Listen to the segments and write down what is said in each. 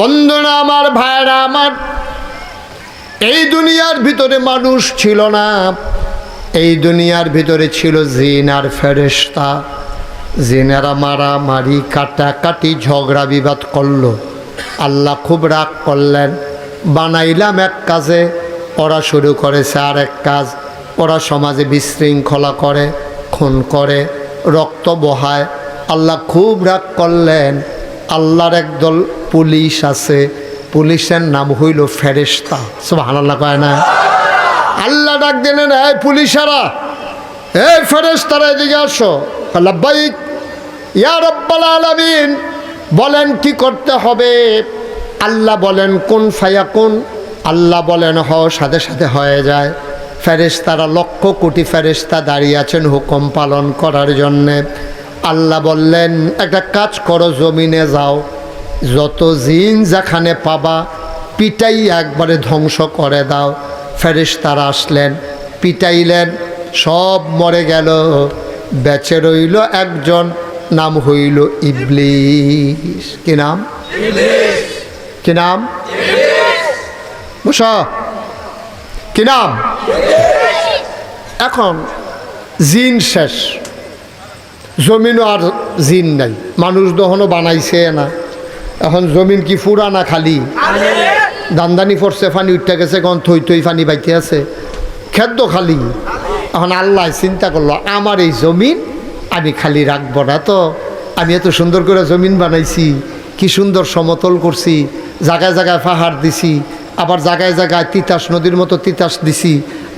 বন্ধুরা আমার ভাইরা আমার, এই দুনিয়ার ভিতরে মানুষ ছিল না। এই দুনিয়ার ভিতরে ছিল জিন আর ফেরেস্তা জিনেরা মারামারি, কাটাকাটি, ঝগড়া, বিবাদ করল। আল্লাহ খুব রাগ করলেন। বানাইলাম এক কাজে, ওরা শুরু করেছে আর এক কাজ। ওরা সমাজে বিশৃঙ্খলা করে, খুন করে, রক্ত বহায়। আল্লাহ খুব রাগ করলেন। আল্লাহর একদল পুলিশ আছে। পুলিশের নাম হইল ফেরেস্তা সব আল্লাহ কয় না? আল্লাহ ডাক দিলেন, এই পুলিশেরা, এই ফেরেস্তারা এদিকে আসো। লাব্বাইক, ইয়া রব্বাল আলামিন। বলেন, কি করতে হবে? আল্লাহ বলেন, কোন ফায়া কোন আল্লাহ বলেন হ সাথে সাথে হয়ে যায়। ফেরেশতারা লক্ষ কোটি ফেরেশতা দাঁড়িয়ে আছেন হুকুম পালন করার জন্যে। আল্লাহ বললেন, একটা কাজ করো, জমিনে যাও। যত জিন যেখানে পাবা, পিটাই একবারে ধ্বংস করে দাও। ফেরেশতারা আসলেন, পিটাইলেন, সব মরে গেল। বেঁচে রইল একজন, নাম হইল ইবলিস। কি নাম? কি নাম? বসা কি নাম? এখন, জিন শেষ। জমিনও আর জিন নাই। মানুষ দহনও বানাইছে না। এখন জমিন কি ফুরা না খালি? দান্দানি পড়ছে ফানি উঠতে গেছে কখন থই থই ফানি বাইতে আছে। খেদ্য খালি। এখন আল্লাহ চিন্তা করল, আমার এই জমিন আমি খালি রাখব না তো। আমি এত সুন্দর করে জমিন বানাইছি, কি সুন্দর সমতল করছি, জায়গায় জায়গায় পাহাড় দিছি, আবার জায়গায় জায়গায় তিতাস নদীর মতো তিতাস দিছি,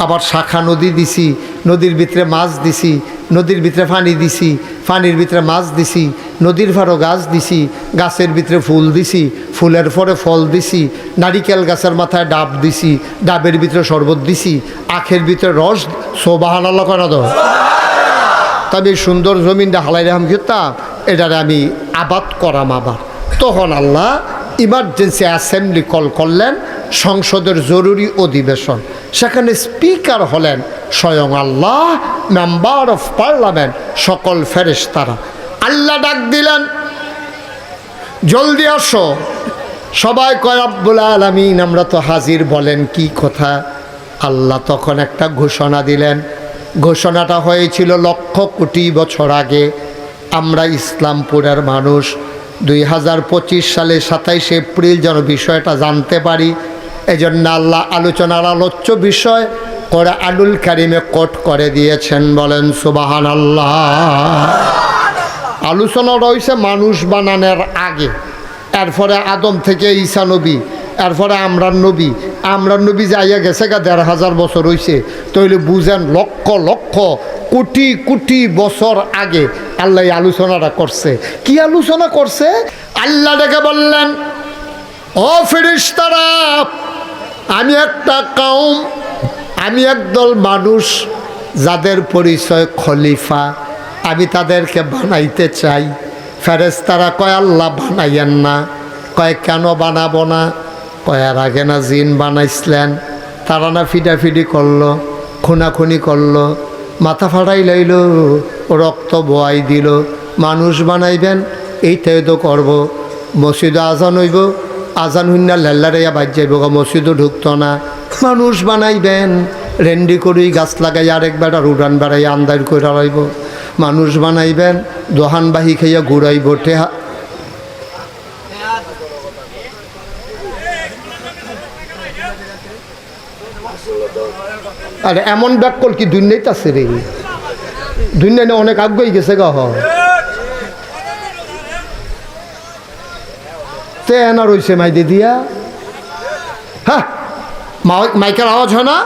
আবার শাখা নদী দিছি, নদীর ভিতরে মাছ দিছি, নদীর ভিতরে পানি দিছি, পানির ভিতরে মাছ দিছি নদীর ভাড়ো গাছ দিছি, গাছের ভিতরে ফুল দিছি, ফুলের পরে ফল দিছি, নারিকেল গাছের মাথায় ডাব দিছি, ডাবের ভিতরে শরবত দিছি, আখের ভিতরে রস সোবাহান করা দাও তবে সুন্দর জমিনটা হালাই রাহাম কিতাম এটারে আমি আবাদ করাম আবার। তখন আল্লাহ ইমার্জেন্সি অ্যাসেম্বলি কল করলেন, সংসদের জরুরি অধিবেশন। সেখানে স্পিকার হলেন স্বয়ং আল্লাহ মেম্বার অফ পার্লামেন্ট সকল ফেরেশতারা। আল্লাহ ডাক দিলেন, জলদি আসো। সবাই কয়, আব্বুল আলমিন, আমরা তো হাজির। বলেন, কি কথা? আল্লাহ তখন একটা ঘোষণা দিলেন। ঘোষণাটা হয়েছিল লক্ষ কোটি বছর আগে, আমরা ইসলামপুরের মানুষ। দুই হাজার পঁচিশ সালে সাতাইশে এপ্রিল যেন বিষয়টা জানতে পারি, এজন্য আল্লাহ আলোচনার আলোচ্য বিষয় করে আলুল কারিমে কোট করে দিয়েছেন। বলেন সুবাহান আল্লাহ আলোচনা রয়েছে মানুষ বানানোর আগে। এরপরে আদম থেকে ঈসা নবী, এরপরে আমরান নবী। আমরান নবী যাইয়া গেছে গা দেড় হাজার বছর হয়েছে তৈলে বুঝেন লক্ষ লক্ষ কোটি কোটি বছর আগে আল্লাহ আলোচনাটা করছে। কি আলোচনা করছে? আল্লাহ ডেকে বললেন, ও ফিরিস্তারা আমি একটা কাউম, আমি একদল মানুষ যাদের পরিচয় খলিফা। আমি তাদেরকে বানাইতে চাই। ফেরেস্তারা কয়, আল্লাহ বানাইয়েন না। কয়, কেন বানাবো না? কয়ার আগে না জিন বানাইছিলেন। তারা না ফিডাফিডি করল, খুনাখুনি করল, মাথা ফাটাই লাইল, রক্ত বোয়াই দিল। মানুষ বানাইবেন, এইটাই তো করব। মসজিদে আজান হইব, আজান হুন্না লেল্লারাইয়া বাজ যাইব মসজিদও ঢুকতো না। মানুষ বানাইবেন, রেন্ডি করেই গাছ লাগাই আরেক বেড়া উড়ান বেড়াই আন্দার করে রাইব মানুষ বানাইবেন, দোহান বাহি খাইয়া ঘুরাইব টেহা আর এমন ব্যাকল কি দুনিয়াতে আছে রে? দুনিয়া নিয়ে অনেক আগ্রহী গেছে গা। হয় তে এনা রয়েছে মাই দিয়া হ্যাঁ মাইকের আওয়াজ হয় না?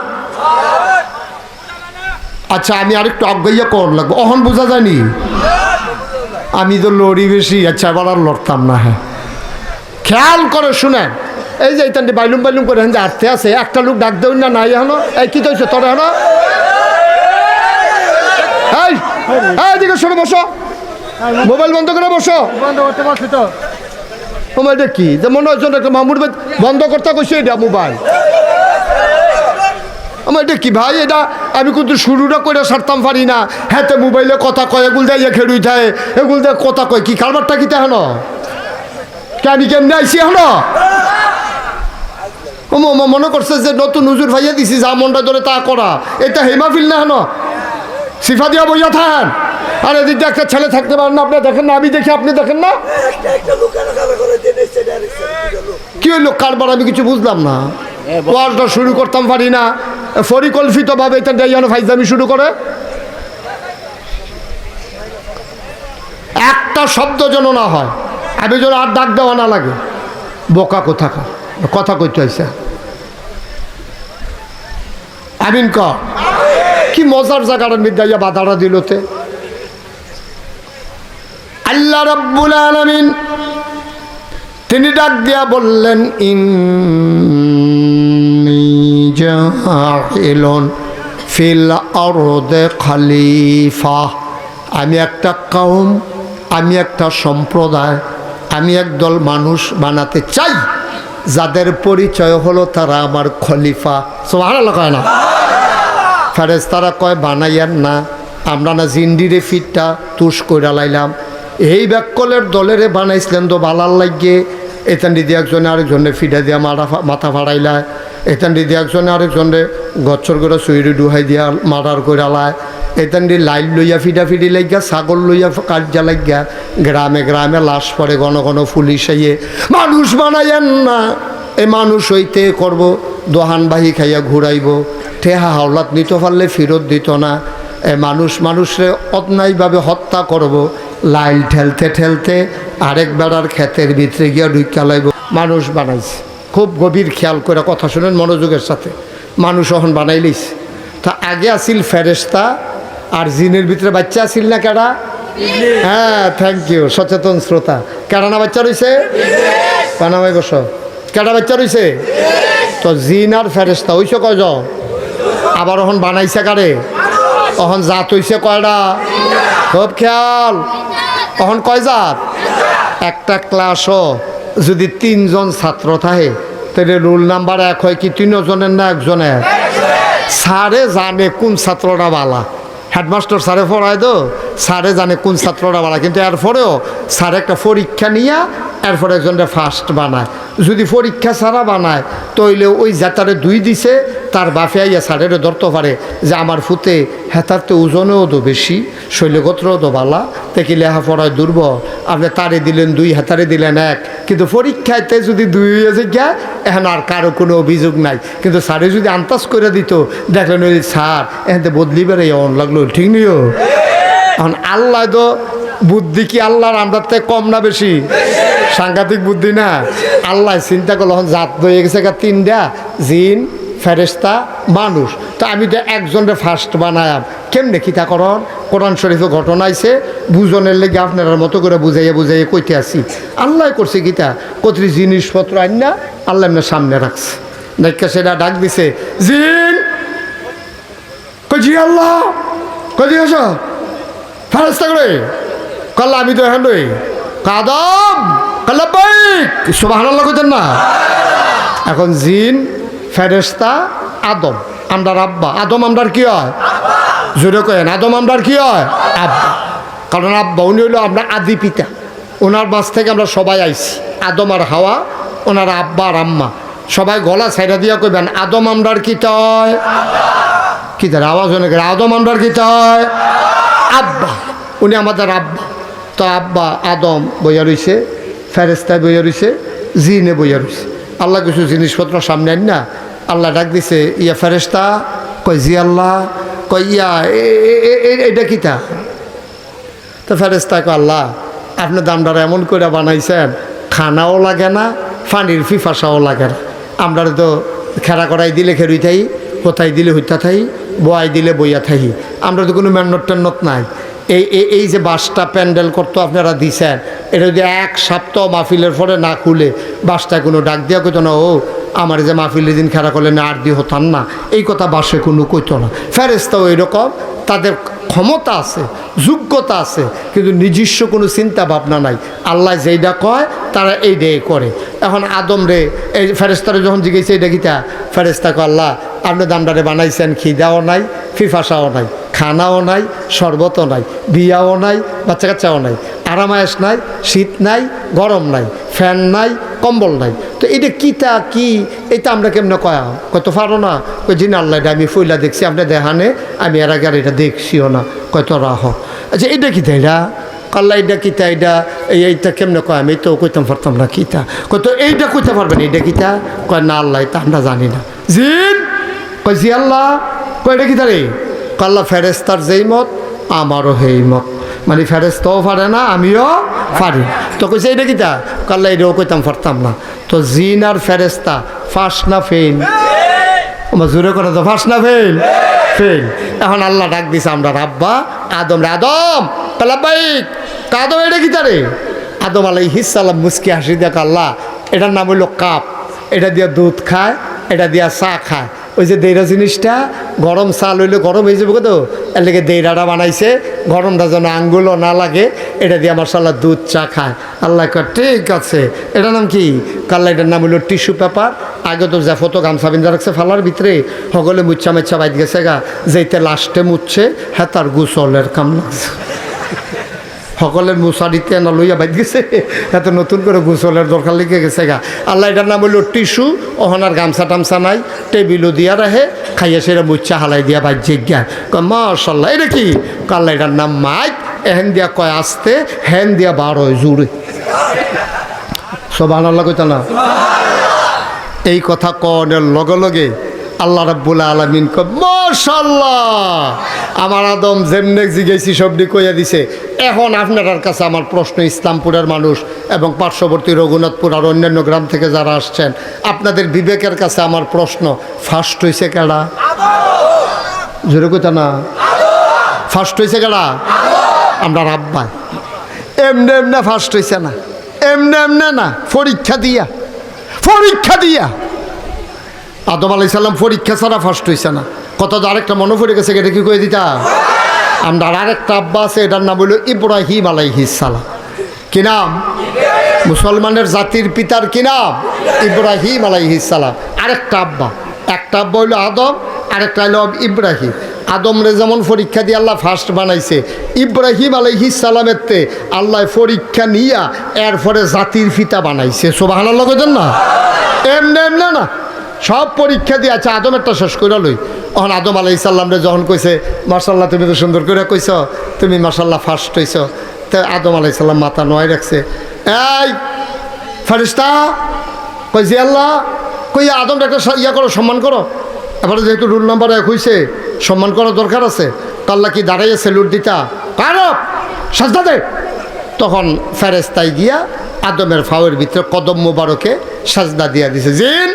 আচ্ছা আমি আরেকটু আজ্ঞাইয়া কর লাগবো। অহন বোঝা জানি আমি তো লড়ি বেশি আচ্ছা এবার আর লড়তাম না হ্যাঁ। খেয়াল করে শুনেন এই যে এইখানটি বাইলুম বাইলুম করে হেন যে আটতে আছে, একটা লোক ডাক দেউন না, নাই এখনও? এই, কি তৈছে তোর এখনও? এই এই দিকে সরে বসো। মোবাইল বন্ধ করে বসো। মোবাইলটা কি? যে মনে মামুর বন্ধ করতে কইছে এটা মোবাইল। আমার এটা কি ভাই, এটা আমি কিন্তু শুরুটা করে সারতাম পারি না। হ্যাঁ তো মোবাইলে কথা কয়, এগুল দেয় খেড়ুই থাকে। এগুল দেয় কথা কয়, কি কারবারটা কিতে তেহন আমি কেমনি আইসি ম- মনে করছে যে নতুন হুজুর ভাইয়া দিছি, যা মনটা ধরে তা করা। এটা হেমাফিল না হেন? সিফা দিয়া বইয়া থাকেন? আর এদিক একটা ছেলে থাকতে পারেন না আপনি দেখেন না আমি দেখি আপনি দেখেন না। কি হইল কারবার আমি কিছু বুঝলাম না। ওয়াজটা শুরু করতাম পারি না। পরিকল্পিতভাবে এটা যেন ফাইজামি শুরু করে। একটা শব্দ যেন না হয় আমি যেন আর ডাক দেওয়া না লাগে। বোকা কোথাকার কথা কইতে হয়েছে আমিন ক কি মজার জায়গাটার মধ্যে ইয়া বাধাটা দিলতে আল্লাহ রব্বুল আলমিন তিনি ডাক দিয়া বললেন জাইলুন ফিল খালিফা। আমি একটা কওম, আমি একটা সম্প্রদায়, আমি একদল মানুষ বানাতে চাই। যাদের পরিচয় হলো তারা আমার খলিফা। সোহানা কয় না? ফেরেজ তারা কয় বানাইয়ার না। আমরা না জিন্ডিরে ফিটটা তুষ কইরা লাইলাম। এই ব্যাককলের দলেরে বানাইছিলেন তো বালার লাগিয়ে। এতান দিদি একজনে আরেকজনে ফিডা দিয়া মাথা মাথা ফাড়াইলায় এতান দিদি একজনে আরেকজনে গচ্ছর করে সুইরি ডুহাই দিয়া মারার করে আলায় এতান দি লাইল লইয়া ফিডা ফিডি লাগিয়া, ছাগল লইয়া কার্যা লাগিয়া গ্রামে গ্রামে লাশ পড়ে ঘন ঘন পুলিশ আইয়ে মানুষ বানাইয়েন না। এই মানুষ হইতে করব দোহানবাহী খাইয়া ঘুরাইব। ঠেহা হাওলাত নিতে পারলে ফেরত দিত না। এ মানুষ মানুষে অন্যায়ভাবে হত্যা করব। লাইল ঠেলতে ঠেলতে আরেক বেড়ার ক্ষেতের ভিতরে গিয়া ঢুকা মানুষ বানাইছে। খুব গভীর খেয়াল করে কথা শুনেন মনোযোগের সাথে। মানুষ এখন বানাইলিস তা আগে আসিল ফেরেস্তা আর জিনের ভিতরে বাচ্চা আসিল না কেডা? হ্যাঁ থ্যাংক ইউ সচেতন শ্রোতা। কেডা না বাচ্চা রয়েছে পানামাই বস। কেডা বাচ্চা রয়েছে তো জিন আর ফেরেস্তা হইছে কয়জ আবার ওখন বানাইছে কারে? অহন জাত হইছে কয়ডা? খুব খেয়াল। অহন কয় জাত? একটা ক্লাসও যদি তিনজন ছাত্র থাকে, তাহলে রুল নাম্বার এক হয় কি তিনজনের না একজনের? স্যারে জানে কোন ছাত্রটা বালা। হেডমাস্টার স্যারে পড়ায় তো, স্যারে জানে কোন ছাত্রটা বালা। কিন্তু এরপরেও স্যার একটা পরীক্ষা নিয়ে এরপরে একজনটা ফার্স্ট বানায়। যদি পরীক্ষা ছাড়া বানায়, তইলে ওই যাতারে দুই দিছে তার বাফে আইয়া স্যারেরও ধরতে পারে যে আমার ফুতে হেতার তো ওজনেও তো বেশি, শৈলগোত্রও তো বালা। দেখি লেখাপড়ায় দুর্বল। আপনি তারে দিলেন দুই, হেতারে দিলেন এক। কিন্তু পরীক্ষাতে যদি দুই হয়েছে গিয়া এখন আর কারও কোনো অভিযোগ নাই। কিন্তু স্যারে যদি আন্তাজ করে দিত, দেখলেন ওই স্যার এখানে বদলি বেড়ে অন লাগল, ঠিক নিও এখন আল্লাহ তো বুদ্ধি কি আল্লাহর আমরার থেকে কম না বেশি? সাংঘাতিক বুদ্ধি না? আল্লাহ চিন্তা করল, এখন জাত হয়ে গেছে তিনটা, জিন ফেরেস্তা মানুষ। তো আমি তো একজনের ফার্স্ট বানায়াম, কেমনে কিতা করন কোরআন শরীফে ঘটনা আইছে বুঝনের লেগে আপনার মতো করে বুঝাইয়া বুঝাইয়া কইতে আসি। আল্লাহ করছে গীতা, কতরি জিনিসপত্র আইন আল্লাহ এমনি সামনে রাখছে। দেখে সেটা ডাক দিছে, জিন! জি আল্লাহ? কই দিয়েছ ফেরস্তা করে কাল্লা আমি তো এখন রই। কাদম কাল্লা বাইক সুবাহ আল্লাহ না। এখন জিন ফেরেস্তা আদম। আমরার আব্বা। আদম আমরার কি হয়? জোরে কেন আদম আমরার কি হয়? আব্বা। কারণ আব্বা, উনি হইল আমরা আদি পিতা। ওনার বাস থেকে আমরা সবাই আইছি। আদম আর হাওয়া, ওনার আব্বা আর আম্মা। সবাই গলা সাইডা দিয়া কইবেন, আদম আমরার কি তয়? কি তার আওয়াজ অনেক আদম আমরার কি তয়? আব্বা। উনি আমাদের আব্বা। তো আব্বা, আদম বইয়া রইছে ফেরেস্তায় বইয়া রইছে, জিনে বইয়া রইছে। আল্লাহ কিছু জিনিসপত্র সামনে আন না আল্লাহ ডাক দিছে, ইয়া ফেরেস্তা কয়, জি আল্লাহ। কয়, ইয়া এটা কিতা তো ফেরেস্তা কয়, আল্লাহ, আপনি দামদারা এমন করে বানাইছেন, খানাও লাগে না পানির ফিফাসাও লাগে না। আমরা তো খেরা করাই দিলে খেরুই থাই, কোথায় দিলে হইতা থাই, বয়াই দিলে বইয়া থাই। আমরা তো কোনো মেন্নত টেন্নত নাই। এই, এই- যে বাসটা প্যান্ডেল করতো আপনারা দিছেন, এটা যদি এক সপ্তাহ মাহফিলের পরে না খুলে বাসটা কোনো ডাক দিয়া কইতো না, ও আমার যে মাহফিলের দিন খেলা করলে না আর দিয়ে হতাম না। এই কথা বাসে কোনো কইতো না। ফেরেস্তাও এরকম, তাদের ক্ষমতা আছে, যোগ্যতা আছে, কিন্তু নিজস্ব কোনো চিন্তা ভাবনা নাই। আল্লাহ যেইটা কয়, তারা এই এইটাই করে। এখন আদম রে, এই ফেরেস্তারে যখন জিজ্ঞেস এইটা কিতা? ফেরেস্তা কয়, আল্লাহ, আপনি দামদারে বানাইছেন, খিদাও নাই, ফিফাসাও নাই, খানাও নাই, শরবতও নাই, বিয়াও নাই বাচ্চা কাচ্চাও নাই আরামায়াস নাই, শীত নাই, গরম নাই, ফ্যান নাই, কম্বল নাই। তো এটা কিতা কি? এটা আমরা কেমনে কয়া? কত পারো না। ওই জিন আল্লাহ এটা আমি ফইলা দেখছি, আপনি দেখানে, আমি এর আগে আর এটা দেখছিও না। কত রাহ। আচ্ছা এটা কিতা এটা? কাল্লা এটা কিতা এটা? এই এইটা কেমনে কয়? আমি তো কইতাম পারতাম না কিতা কত এইটা কইতে পারবেন, এইটা কিতা কয় না আল্লাহ, এটা আমরা জানি না। জিন? কয় জি আল্লাহ, কয় এটা কিতা রে? কাল্লা ফেরেস্তার যেই মত, আমারও সেই মত। মানে ফেরেস্তাও পারে না, আমিও পারি তো কইছে এটা কিতা? কাল্লা এটাও কইতাম পারতাম না। তো জিন আর ফেরেস্তা ফাঁস না ফেইন আমার জোরে করে তো ফাঁস না ফেল ফেল এখন আল্লাহ ডাক দিছে, আমরা রাব্বা, আদম রে, আদম! পেলাবাইক আদম এটা কিতা রে? আদম আলাই হিসালাম মুসকি হাসি দেখ আল্লাহ এটার নাম হইল কাপ। এটা দিয়ে দুধ খায়, এটা দিয়া চা খায়। ওই যে দেইরা জিনিসটা, গরম চা হইলে গরম হয়ে যাবে তো এর লেগে দেইরাটা বানাইছে, গরমটা যেন আঙ্গুলও না লাগে, এটা দিয়ে আমার সাল্লাহ দুধ চা খায়। আল্লাহ কয়, ঠিক আছে। এটার নাম কি? কাল্লা, এটার নাম হলো টিস্যু পেপার। আগে তো যে ফটো গামছা বিন্দা রাখছে ফালার ভিতরে সকলে মুচ্ছা মেচ্ছা বাইত গেছে গা যেতে লাস্টে মুচ্ছে হ্যাঁ তার গুসলের কাম লাগছে। সকলের মুসারিতে না লইয়া বাইত গেছে এত নতুন করে গোসলের দরকার লেগে গেছে গা। আল্লাহ এটার নাম হইল টিস্যু ওহনার গামছা টামছা নাই, টেবিলও দিয়া রাহে খাইয়া সেটা মুচ্ছা হালাই দিয়া বাইর জিজ্ঞা কয়, মাশাল্লাহ, এটা কি? কাল্লা এটার নাম মাইক, এহেন দিয়া কয় আসতে, হেন দিয়া বার জুড়ে সব আনাল্লা কইতা না এই কথা কনের লগে লগে আল্লাহ রাব্বুল আলমিন মশাল্লাহ আমার আদম যেমনে জিগেছি সবটি কইয়া দিছে, এখন আপনার কাছে আমার প্রশ্ন, ইসলামপুরের মানুষ এবং পার্শ্ববর্তী রঘুনাথপুর আর অন্যান্য গ্রাম থেকে যারা আসছেন, আপনাদের বিবেকের কাছে আমার প্রশ্ন, ফার্স্ট হয়েছে কেডা? জোরে কইতা না। ফার্স্ট হয়েছে কেডা? আমরা রাব্বাই। এমনে এমনে ফার্স্ট হয়েছে না। এমনে এমনে না, পরীক্ষা দিয়া পরীক্ষা দিয়া। আদম আলাই সাল্লাম পরীক্ষা ছাড়া ফার্স্ট হয়েছে না। কত আরেকটা মনে পড়ে গেছে, এটা কি কয়ে দিতা? আমরা আরেকটা আব্বা আছে, এটার নাম হলো ইব্রাহিম আলাইহিসালাম কি নাম? মুসলমানের জাতির পিতার কি নাম? ইব্রাহিম আলাইহিসালাম আরেকটা আব্বা। একটা আব্বা হইল আদম, আরেকটা হইল ইব্রাহিম। আদমরে যেমন পরীক্ষা দিয়ে আল্লাহ ফার্স্ট বানাইছে, ইব্রাহিম আলাইহিসালামের তে আল্লাহ পরীক্ষা নিয়া এরপরে জাতির পিতা বানাইছে। সোবাহ আল্লাহ না? সব পরীক্ষা দিয়ে আদম একটা শেষ করে লই। তখন আদম আলাই সাল্লামরে যখন কইছে মার্শাল্লাহ তুমি তো সুন্দর করে কইছ, তুমি মার্শাল্লাহ ফার্স্ট হইছ। তো আদম আলাই সাল্লাম মাথা নয় রাখছে। এই ফারিস্তা কই জি আল্লাহ, কই আদম একটা ইয়া করো, সম্মান করো। এবারে যেহেতু রুল নাম্বার এক হইছে, সম্মান করার দরকার আছে। কাল্লা কি দাঁড়াইয়ে সেলুট দিতা? কারও সাজদা দে। তখন ফেরেস্তায় গিয়া আদমের ফাওয়ের ভিতরে কদম মুবারকে সাজদা দিয়া দিছে। জিন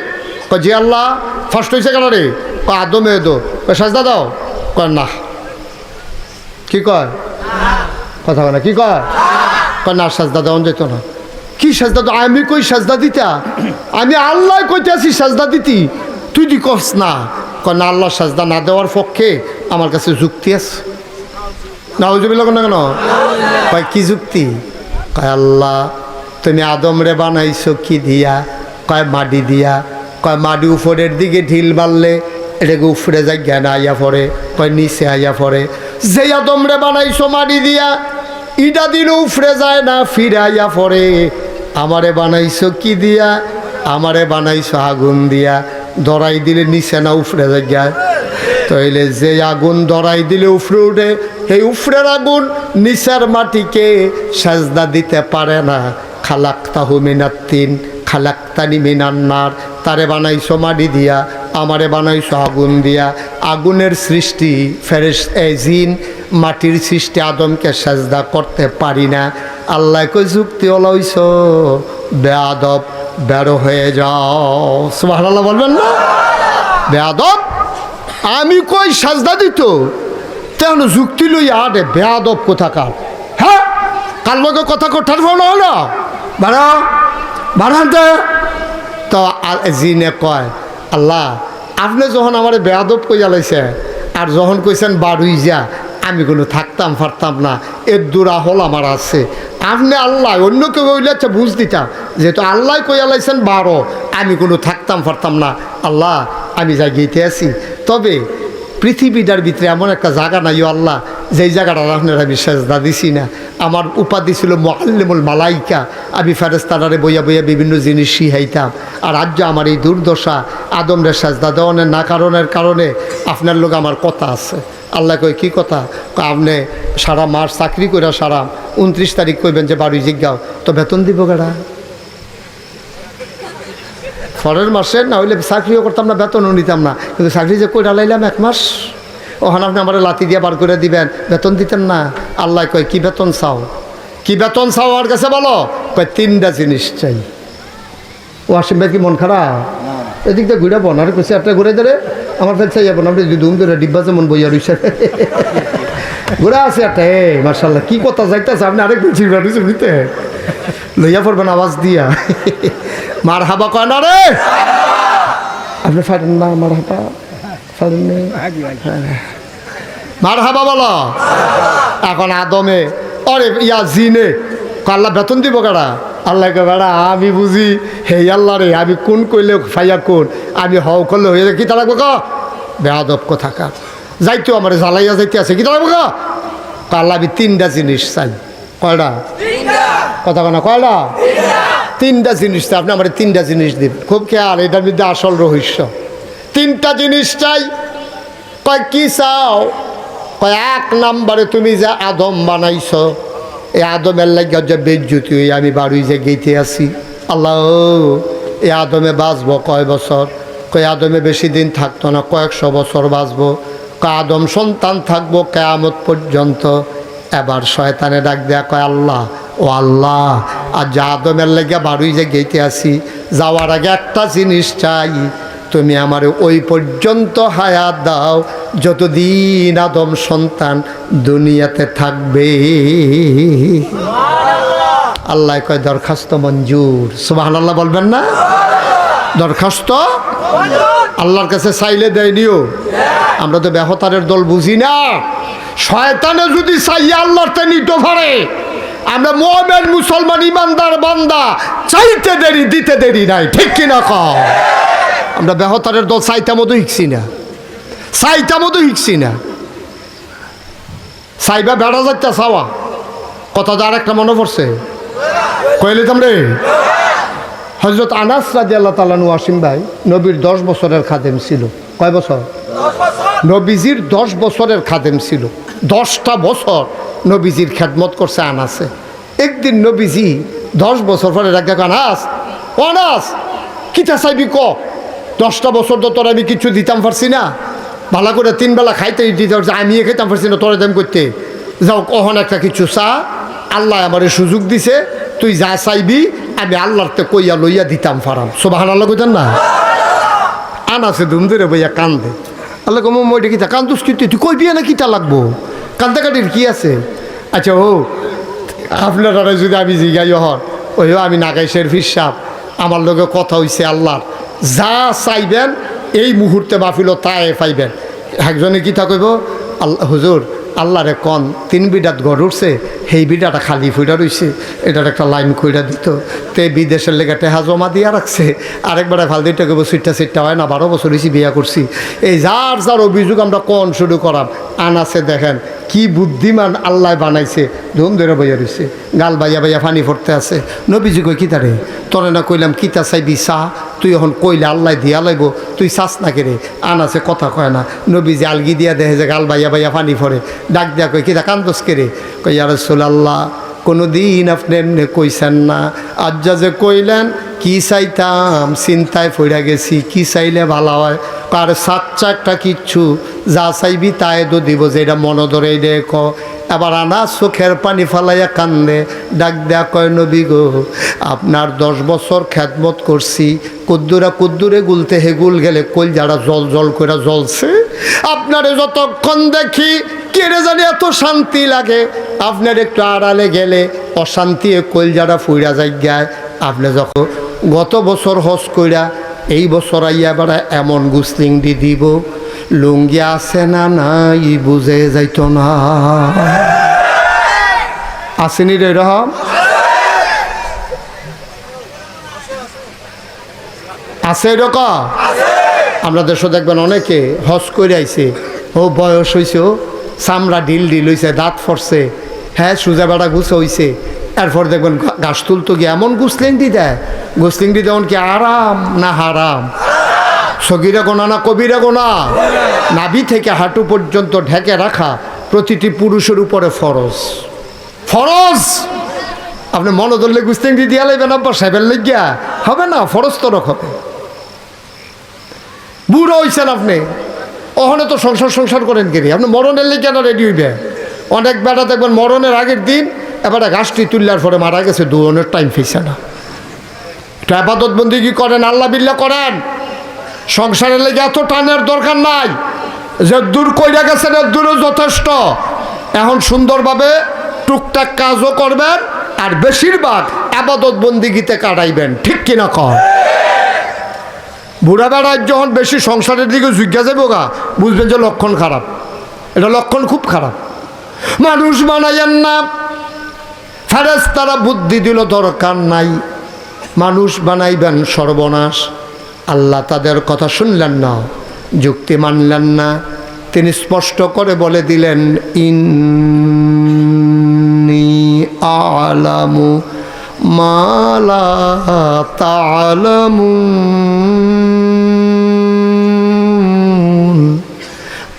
কয় আল্লাহ ফার্স্ট হয়েছে কেন রে? কয় আদমে দো কয়, সাজদা দাও। কয়, না। কি কয়? কথা বলে কি কয়? কয়, না, সাজদা দেওয়া যেত না। কি সাজদা আমি কই সাজদা দিতা? আমি আল্লাহ কইতে সাজদা দিতি। তুই দি কস না। কয়, না, আল্লাহ সাজদা না দেওয়ার পক্ষে আমার কাছে যুক্তি আছে। না হুজুবিল্লা না কেন? কয়, কি যুক্তি? কয়, আল্লাহ, তুমি আদম রে বানাইছো কি দিয়া? কয়, মাটি দিয়া। কয়, মাটি উপরের দিকে ঢিল মারলে এটাকে উপরে যাই জ্ঞান আইয়া পড়ে, কয়, নিচে আইয়া পড়ে। যে আদম রে বানাইছো মাটি দিয়া, ইটা দিন উফরে যায় না ফিরে আইয়া পড়ে। আমারে বানাইছো কি দিয়া? আমারে বানাইছো আগুন দিয়া। দরাই দিলে নিচে না উফরে যায় তাইলে যে আগুন ধরাই দিলে উফরে উঠে, সেই উফরের আগুন নিচার মাটিকে সাজদা দিতে পারে না। খালাক্তাহু মিনাত্তিন। খালাক্তানি মিনান্নার, তারে বানাইছো মাটি দিয়া, আমারে বানাইছো আগুন দিয়া। আগুনের সৃষ্টি ফেরেস জিন, মাটির সৃষ্টি আদমকে সাজদা করতে পারি না। আল্লাহ কই যুক্তি ওলাইছ? বেয়াদব বেরো হয়ে যাও। সুবাহ বলবেন না? বেয়াদব আমি কই সাজদা দিত? তেমন যুক্তি লই আরে বেয়াদব কোথাকার? হ্যাঁ? কার লগে কথা কোঠার ভালো হলো? বাড়া। বাড়াতে তো জিনে কয়, আল্লাহ, আপনি যখন আমার বেয়াদব কইয়া লাইছে আর যখন কইছেন বাড়ুই যা, আমি কোনো থাকতাম পারতাম না, এর দূরা হল আমার আছে। আপনি আল্লাহ, অন্য কেউ হইলে আচ্ছা বুঝ দিতাম, যেহেতু আল্লাহ কইয়া লাইছেন বারো, আমি কোনো থাকতাম পারতাম না। আল্লাহ, আমি জাগিয়েতে আছি। তবে পৃথিবীটার ভিতরে এমন একটা জায়গা নাই, ও আল্লাহ যেই জায়গাটা আপনার আমি সেজদা দিছি না, আমার উপাধি ছিল মোয়াল্লিমুল মালাইকা। আমি ফেরেস্তারারে বইয়া বইয়া বিভিন্ন জিনিস শিহাইতাম আর আজ আমার এই দুর্দশা আদমরে সেজদা দেওয়ানের না কারণের কারণে আপনার লোক আমার কথা আছে। আল্লাহ কই কি কথা? আপনি সারা মাস চাকরি করে সারা উনত্রিশ তারিখ কইবেন যে বাড়ি জিজ্ঞাও তো বেতন দিব গাড়া পরের মাসে না হইলে চাকরিও করতাম না, বেতনও নিতাম না। কিন্তু চাকরি যে কইরা লাইলাম এক মাস। ওখানে আপনি আমার লাতি দিয়ে বার করে দিবেন। বেতন দিতেন না। আল্লাহ কয় কি বেতন চাও? কি বেতন চাও আমার কাছে বলো? কয় তিনটা জিনিস চাই। ও আসিম ভাই কি মন খারাপ? এদিক দিয়ে ঘুরে বোন আর কইছে একটা ঘুরে ধরে আমার ফেল চাই যাবেন আপনি দুম ধরে ডিব্বা যেমন বইয়া রইছে ঘুরে আছে একটা এ মার্শাল্লাহ কি কথা যাইতেছে আপনি আরেক বলছি বুঝতে লইয়া পড়বেন আওয়াজ দিয়া। মার হাবা কয় না রে? আপনি ফাটেন না মার হাবা ফাটেন মার হাবা বলো। এখন আদমে, অরে ইয়া জিনে আল্লাহ বেতন দিব কারা আল্লাহ কে বেড়া, আমি বুঝি, হে আল্লাহ রে, আমি কোন কইলে ফাইয়া কোন? আমি হও করলে হয়ে কি তা লাগবো ক? বেয়াদব কথা যাইতো আমার জ্বালাইয়া যাইতে আছে কি তা লাগবো ক? কয় আল্লাহ, আমি তিনটা জিনিস চাই। কয়টা কথা কনা কয়টা তিনটা জিনিস চাই, আপনি আমার তিনটা জিনিস দিন। খুব খেয়াল, এটার মধ্যে আসল রহস্য। তিনটা জিনিস চাই। কয়, কি চাও? এক নাম্বারে তুমি যে আদম বানাইছ এই আদমের লাগে যে বেজ্জুতি হয়ে আমি বাড়ি যে গেইতে আছি। আল্লাহ এই আদমে বাঁচব কয় বছর? কয়, আদমে বেশি দিন থাকতো না, কয়েকশো বছর বাঁচবো। কয়, আদম সন্তান থাকব কেয়ামত পর্যন্ত। এবার শয়তানে ডাক দেয়া কয়, আল্লাহ, ও আল্লাহ আর যা আদমের লেগে বাড়ি যে গেইতে আসি যাওয়ার আগে একটা জিনিস চাই তুমি আমার ওই পর্যন্ত হায়াত দাও যতদিন আদম সন্তান দুনিয়াতে থাকবে। আল্লাহ কয় দরখাস্ত মঞ্জুর। সুবাহ আল্লাহ বলবেন না? দরখাস্ত? আল্লাহর কাছে চাইলে দেয়নিও আমরা তো ব্যহতারের দল বুঝি না। শয়তানে যদি চাইয়া আল্লাহর তে নিতে পারে আমরা মোহামেন মুসলমান ইমানদার বান্দা চাইতে দেরি দিতে দেরি নাই। ঠিক কিনা কও? আমরা ব্যাহতারের দল চাইতা মতো শিখছি না। চাইতা মতো শিখছি না। চাইবা বেড়া যাইতা চাওয়া কথা আর একটা মনে পড়ছে। কইলে তোমরে হজরত আনাস রাজি আল্লাহ তালানু আসিম ভাই নবীর দশ বছরের খাদেম ছিল। কয় বছর? নবীজির দশ বছরের খাদেম ছিল। দশটা বছর নবীজির খেদমত করছে আনাসে। একদিন নবীজি দশ বছর পরে রাখা আনাস ও আনাস, কিতা চাইবি ক? দশটা বছর তো তোর আমি কিছু দিতাম পারছি না। ভালো করে তিন বেলা খাইতে দিতে পারছি আমি খেতাম পারছি না তোরে দাম করতে যাও কখন একটা কিছু চা। আল্লাহ আমারে সুযোগ দিছে, তুই যা চাইবি, আমি আল্লাহরতে কইয়া লইয়া দিতাম ফারাম। সোবাহান আল্লাহ কইতেন না? আনাছে ধুম ধরে বইয়া কান্দে। আল্লাহ কম মই কিতা কান্দুস কি তুই? তুই কইবি না কিতা লাগবো? কান্দা কাটির কি আছে? আচ্ছা ও আপনারা যদি আমি জিগাই হন ওই আমি নাগাইশের ফিসাব। আমার লগে কথা হইছে আল্লাহর। যা চাইবেন, এই মুহূর্তে মাহফিল তাই পাইবেন। একজনে কিতা কইব? আল্লাহ, হুজুর, আল্লাহরে কন, তিন বিডাত ঘর উঠছে, সেই বিডাটা খালি ফুইটা রইছে, এটার একটা লাইন কইরা দিত। তে বিদেশের লেগে টেহা জমা দিয়া রাখছে, আরেকবারে ভালো দিতে কেবো সিটটা সিটটা হয় না, বারো বছর হয়েছি বিয়া করছি। এই যার যার অভিযোগ আমরা কন শুরু করাম আনাছে দেখেন কি বুদ্ধিমান আল্লাহ বানাইছে, ধুম ধরে বইয়া রয়েছে গাল বাইয়া বাইয়া পানি পড়তে আছে। নবীজি কই কী তারে? তোরে না কইলাম কিতা চাইবি? চা? তুই এখন কইলে আল্লাহ দিয়া লাগব তুই চাস না কেরে? আনাছে কথা কয় না। নবীজি আলগি দিয়া দেহে যে গাল বাইয়া বাইয়া পানি পড়ে। ডাক দিয়া কই কিতা কান্দোস কেরে? কই আর আল্লাহ কোনো দিন আপনি এমনি কইছেন না। যা যে কইলেন, কি চাইতাম? চিন্তায় পড়ে গেছি, কি চাইলে ভালো হয়? কার সাচ্চা একটা কিচ্ছু, যা চাইবি তাই তো দিব যে এটা মনে ধরে দেখ। এবার আনা চোখের পানি ফালাইয়া কান্দে, ডাক দেয়া কয়, নবী গো, আপনার দশ বছর খ্যাতমত করছি। কুদ্দুরা কুদ্দুরে গুলতে হেগুল গেলে কইল যারা জল জল করে জ্বলছে। আপনারে যতক্ষণ দেখি কেড়ে জানি এত শান্তি লাগে। আপনার একটু আড়ালে গেলে অশান্তি কইল যারা ফুইরা যাই গায় আপনি যখন গত বছর হজ কইরা এই বছর আইয়া বেড়া এমন গুসলিং দি দিব। লুঙ্গি আছে না নাই বুঝে যাইত না। আসেনি রে রহম? আছে এরকম আমরা দেশে দেখবেন অনেকে হজ করে আইছে ও বয়স হয়েছে ও। চামড়া ডিল ডিল হয়েছে দাঁত ফরছে। হ্যাঁ সুজা বেড়া গুছো হয়েছে এরপর দেখবেন গাছ তুলতো কি, এমন গুসলিংটি দেয়। গুসলিংটি যেমন কি, আরাম না হারাম। সগিরা গোনা না কবিরা গোনা। নাভি থেকে হাঁটু পর্যন্ত ঢেকে রাখা প্রতিটি পুরুষের উপরে ফরজ। ফরজ! আপনি মনে ধরলে গুস্তিংটি দিয়া লাইবেন, আব্বা সাহেবের লেগিয়া হবে না, ফরজ তো রক হবে বুড়ো হইছেন আপনি। ওখানে তো সংসার সংসার করেন কিরি? আপনি মরণের লেগে না রেডি হইবে। অনেক বেটা দেখবেন মরণের আগের দিন এবারে গাছটি তুললার পরে মারা গেছে, দুজনের টাইম ফেসে না। তো আপাতত বন্দি কি করেন? আল্লাহ বিল্লা করেন। সংসারের লেগে এত টানের দরকার নাই। যে দূর কইরা গেছেন দূরও যথেষ্ট। এখন সুন্দরভাবে টুকটাক কাজও করবেন আর বেশিরভাগ আবাদত বন্দিগিতে কাটাইবেন। ঠিক কিনা কর? বুড়া বেড়ার যখন বেশি সংসারের দিকে জিজ্ঞা যাব গা, বুঝবেন যে লক্ষণ খারাপ। এটা লক্ষণ খুব খারাপ। মানুষ বানাইয়েন না। ফেরেস তারা বুদ্ধি দিল, দরকার নাই। মানুষ বানাইবেন সর্বনাশ। আল্লাহ তাদের কথা শুনলেন না, যুক্তি মানলেন না। তিনি স্পষ্ট করে বলে দিলেন, ইন্নি আলামু মালা তালামুন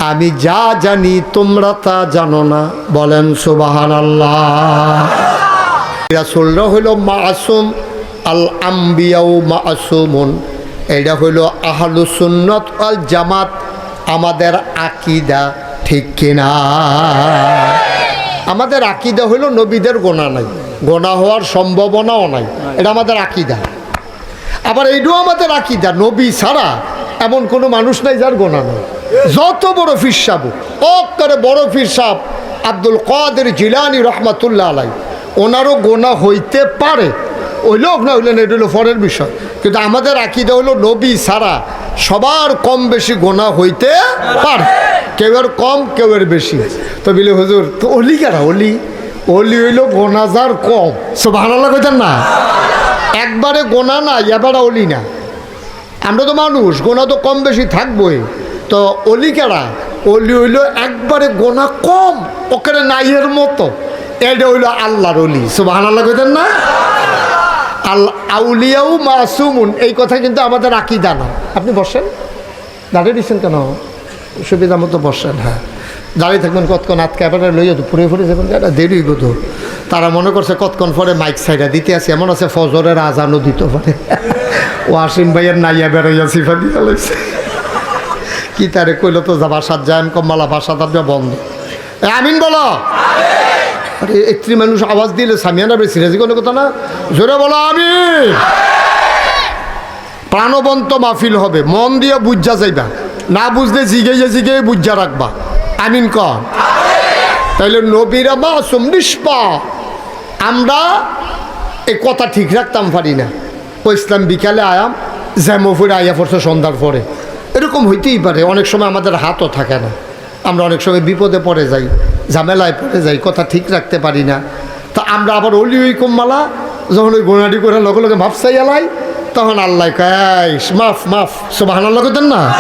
আমি যা জানি তোমরা তা জানো না। বলেন সুবাহান আল্লাহ রাসুলরা হইল মাসুম আল আম্বিয়াও মাসুমুন। এটা হইল আহলু সুন্নত আল জামাত। আমাদের আকিদা ঠিক কিনা? আমাদের আকিদা হইল নবীদের গোনা নাই গোনা হওয়ার সম্ভাবনাও নাই। এটা আমাদের আকিদা। আবার এইটাও আমাদের আকিদা নবী ছাড়া এমন কোনো মানুষ নাই যার গোনা নেই। যত বড় ফির সাহ অক্কারে বড় ফির সাহ আব্দুল কাদের জিলানি রহমাতুল্লাহ আলাই ওনারও গোনা হইতে পারে। ওই লোক না হইলেন এটা হলো ফরের বিষয়। কিন্তু আমাদের আকিদা হলো নবী ছাড়া সবার কম বেশি গোনা হইতে পারে। কেউ এর কম কেউ এর বেশি। তো বিলে, হুজুর, তো অলি কারা? অলি? অলি হইল গোনাজার কম। সব ভালো কইতেন না। একবারে গোনা না এবারে অলি না। আমরা তো মানুষ, গোনা তো কম বেশি থাকবই। তো অলি কেরা? অলি হইল একবারে গোনা কম, ওখানে নাইয়ের মতো। এটা হইল আল্লাহর অলি। সুবাহ আল্লাহ কইতেন না? আল আউলিয়াও মাসুমুন। এই কথা কিন্তু আমাদের আকিদা না। আপনি বসেন। দাঁড়িয়ে দিচ্ছেন কেন? সুবিধা মতো বসেন হ্যাঁ। দাঁড়িয়ে থাকবেন, কতক্ষণ হাত ক্যামেরা লইয়া তো ফুরে ফুরে যাবেন, এটা দেরি তো। তারা মনে করছে কতক্ষণ পরে মাইক সাইডা দিতে আসি, এমন আছে ফজরের আজানও দিতে পারে। ও আসিম ভাইয়ের নাইয়া বেরোইয়া সিফা দিয়া লাইছে। কি তারে কইলো তো, যা বাসার যান কম্মালা বাসা তার বন্ধ। আমিন বলো। আরে একটি মানুষ আওয়াজ দিলে সামিয়ানা বেশি রাজি কোনো কথা না? জোরে বলো আমি প্রাণবন্ত মাহফিল হবে, মন দিয়ে বুঝা যাইবা। না বুঝলে জিগে জিগে বুঝা রাখবা। আমিন ক। তাইলে নবীরা মাসুম নিষ্পা। আমরা এই কথা ঠিক রাখতাম পারি না। ও ইসলাম বিকালে আয়াম, জ্যামোফুরে আইয়া পড়ছে সন্ধ্যার পরে। এরকম হইতেই পারে, অনেক সময় আমাদের হাতও থাকে না। আমরা অনেক সময় বিপদে পড়ে যাই, ঝামেলায় পড়ে যাই, কথা ঠিক রাখতে পারি না। তা আমরা আবার অলি ওই কমমালা, যখন ওই গোনাডি করে লগে লগে মাফ চাই এলাই তখন আল্লাহ কাইস মাফ মাফ সব আল্লাহ করতেন না?